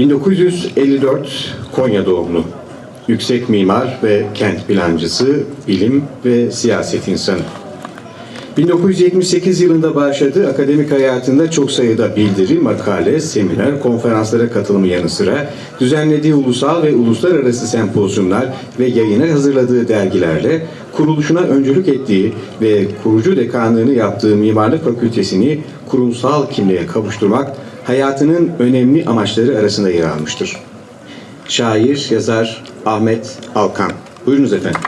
1954 Konya doğumlu. Yüksek mimar ve kent plancısı, bilim ve siyaset insanı. 1978 yılında başladığı akademik hayatında çok sayıda bildiri, makale, seminer, konferanslara katılımı yanı sıra düzenlediği ulusal ve uluslararası sempozyumlar ve yayına hazırladığı dergilerle kuruluşuna öncülük ettiği ve kurucu dekanlığını yaptığı Mimarlık Fakültesini kurumsal kimliğe kavuşturmak hayatının önemli amaçları arasında yer almıştır. Şair, yazar Ahmet Alkan. Buyurunuz efendim.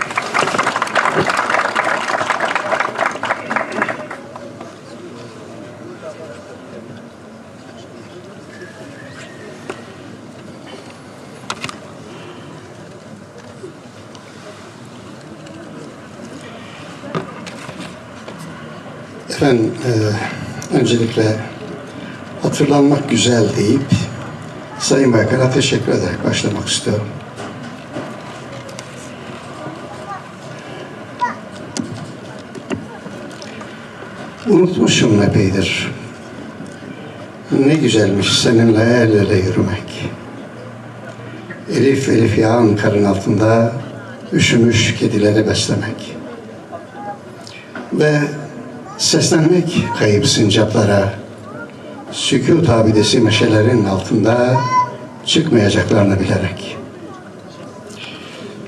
Efendim, e, öncelikle hatırlanmak güzel deyip Sayın Bakan'a teşekkür ederek başlamak istiyorum. Unutmuşum epeydir. Ne güzelmiş seninle el ele yürümek. Elif elif yağan karın altında üşümüş kedileri beslemek. Ve seslenmek kayıp sincaplara, sükût abidesi meşelerin altında çıkmayacaklarını bilerek.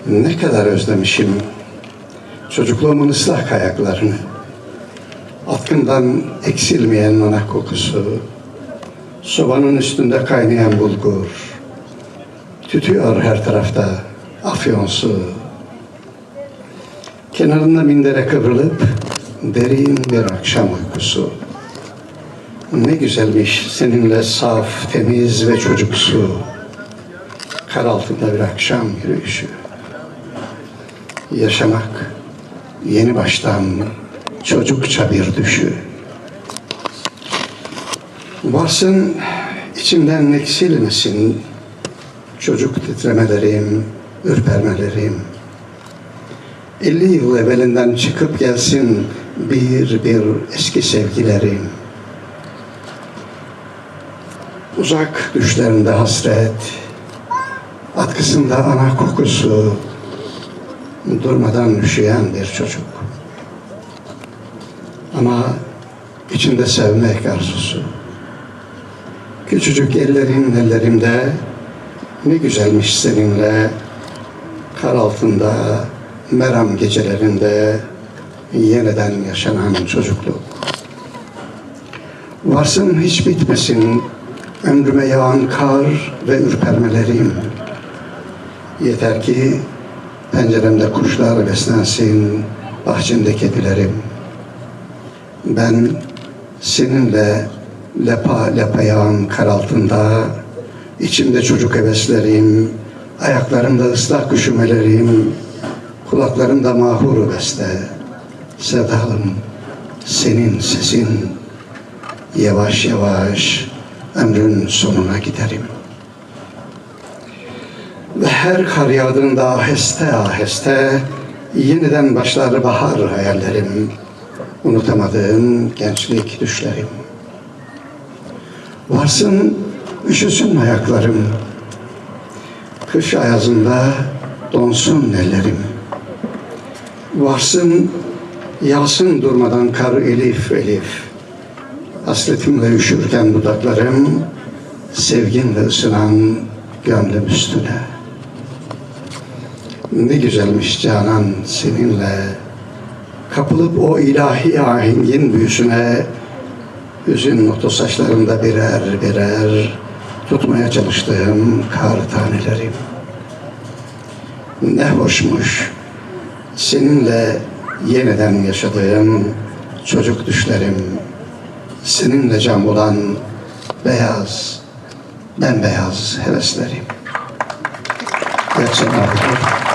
Ne kadar özlemişim çocukluğumun ıslak ayaklarını, atkından eksilmeyen ana kokusu, sobanın üstünde kaynayan bulgur, tütüyor her tarafta afyon su, kenarında mindere kıvrılıp derin bir akşam uykusu. Ne güzelmiş seninle saf, temiz ve çocuksu. Kar altında bir akşam yürüyüşü. Yaşamak yeni baştan çocukça bir düşü. Varsın içimden eksilmesin çocuk titremelerim, ürpermelerim. 50 yıl evvelinden çıkıp gelsin bir bir eski sevgilerim. Uzak düşlerinde hasret, atkısında ana kokusu, durmadan üşüyen bir çocuk. Ama içinde sevmek arzusu. Küçücük ellerin ellerimde, ne güzelmiş seninle, kar altında, meram gecelerinde yeniden yaşanan çocukluk. Varsın hiç bitmesin ömrüme yağan kar ve ürpermelerim. Yeter ki penceremde kuşlar beslensin, bahçemde kedilerim. Ben seninle lepa lepa yağan kar altında, içimde çocuk heveslerim, ayaklarımda ıslak üşümelerim, kulaklarımda mahur beste. Sevdalım, senin sesin, yavaş yavaş ömrün sonuna giderim. Ve her kar yağdığında aheste aheste yeniden başlar bahar hayallerim, unutamadığım gençlik düşlerim. Varsın üşüsün ayaklarım, kış ayazında donsun ellerim. Varsın yağsın durmadan kar elif elif. Hasretimle üşürken dudaklarım, sevginle ısınan gönlüm üstüne. Ne güzelmiş canan seninle, kapılıp o ilahi ahengin büyüsüne, hüzün notu saçlarında birer birer tutmaya çalıştığım kar tanelerim. Ne hoşmuş seninle yeniden yaşadığım çocuk düşlerim, seninle cam olan beyaz, bembeyaz heveslerim. Diliyorum.